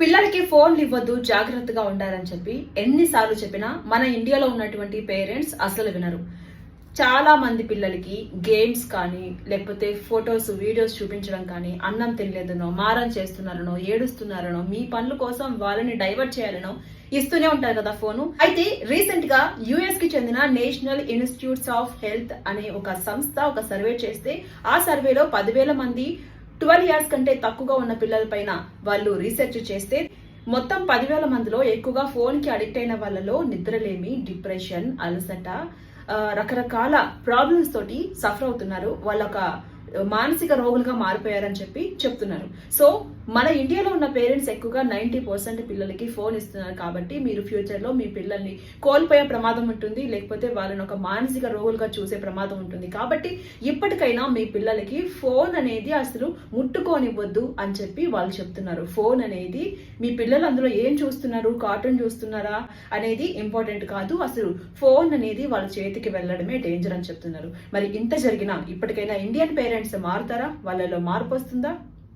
పిల్లలకి ఫోన్లు ఇవ్వద్దు జాగ్రత్తగా ఉండాలని చెప్పి ఎన్నిసార్లు చెప్పినా మన ఇండియాలో ఉన్నటువంటి పేరెంట్స్ అసలు వినరు. చాలా మంది పిల్లలకి గేమ్స్ కానీ లేకపోతే ఫొటోస్ వీడియోస్ చూపించడం కానీ అన్నం తినలేదనో మారం చేస్తున్నారనో ఏడుస్తున్నారనో మీ పనుల కోసం వాళ్ళని డైవర్ట్ చేయాలనో ఇస్తూనే ఉంటారు కదా ఫోను. అయితే రీసెంట్గా యుఎస్కి చెందిన నేషనల్ ఇన్స్టిట్యూట్స్ ఆఫ్ హెల్త్ అనే ఒక సంస్థ ఒక సర్వే చేస్తే ఆ సర్వేలో పదివేల మంది ట్వెల్వ్ ఇయర్స్ కంటే తక్కువగా ఉన్న పిల్లలపైన వాళ్ళు రీసెర్చ్ చేస్తే మొత్తం పదివేల మందిలో ఎక్కువగా ఫోన్కి అడిక్ట్ అయిన వాళ్ళలో నిద్రలేమి డిప్రెషన్ అలసట రకరకాల ప్రాబ్లమ్స్ తోటి సఫర్ అవుతున్నారు. వాళ్ళ ఒక మానసిక రోగులుగా మారిపోయారని చెప్పి చెప్తున్నారు. సో మన ఇండియాలో ఉన్న పేరెంట్స్ ఎక్కువగా నైంటీ పర్సెంట్ పిల్లలకి ఫోన్ ఇస్తున్నారు కాబట్టి మీరు ఫ్యూచర్లో మీ పిల్లల్ని కోల్పోయే ప్రమాదం ఉంటుంది లేకపోతే వాళ్ళని ఒక మానసిక రోగులుగా చూసే ప్రమాదం ఉంటుంది. కాబట్టి ఇప్పటికైనా మీ పిల్లలకి ఫోన్ అనేది అసలు ముట్టుకోనివ్వద్దు అని చెప్పి వాళ్ళు చెప్తున్నారు. ఫోన్ అనేది మీ పిల్లలు అందులో ఏం చూస్తున్నారు కార్టూన్ చూస్తున్నారా అనేది ఇంపార్టెంట్ కాదు. అసలు ఫోన్ అనేది వాళ్ళ చేతికి వెళ్ళడమే డేంజర్ అని చెప్తున్నారు. మరి ఇంత జరిగినా ఇప్పటికైనా ఇండియన్ పేరెంట్స్ పేరెంట్స్ మారుతారా? వాళ్ళలో మార్పు వస్తుందా?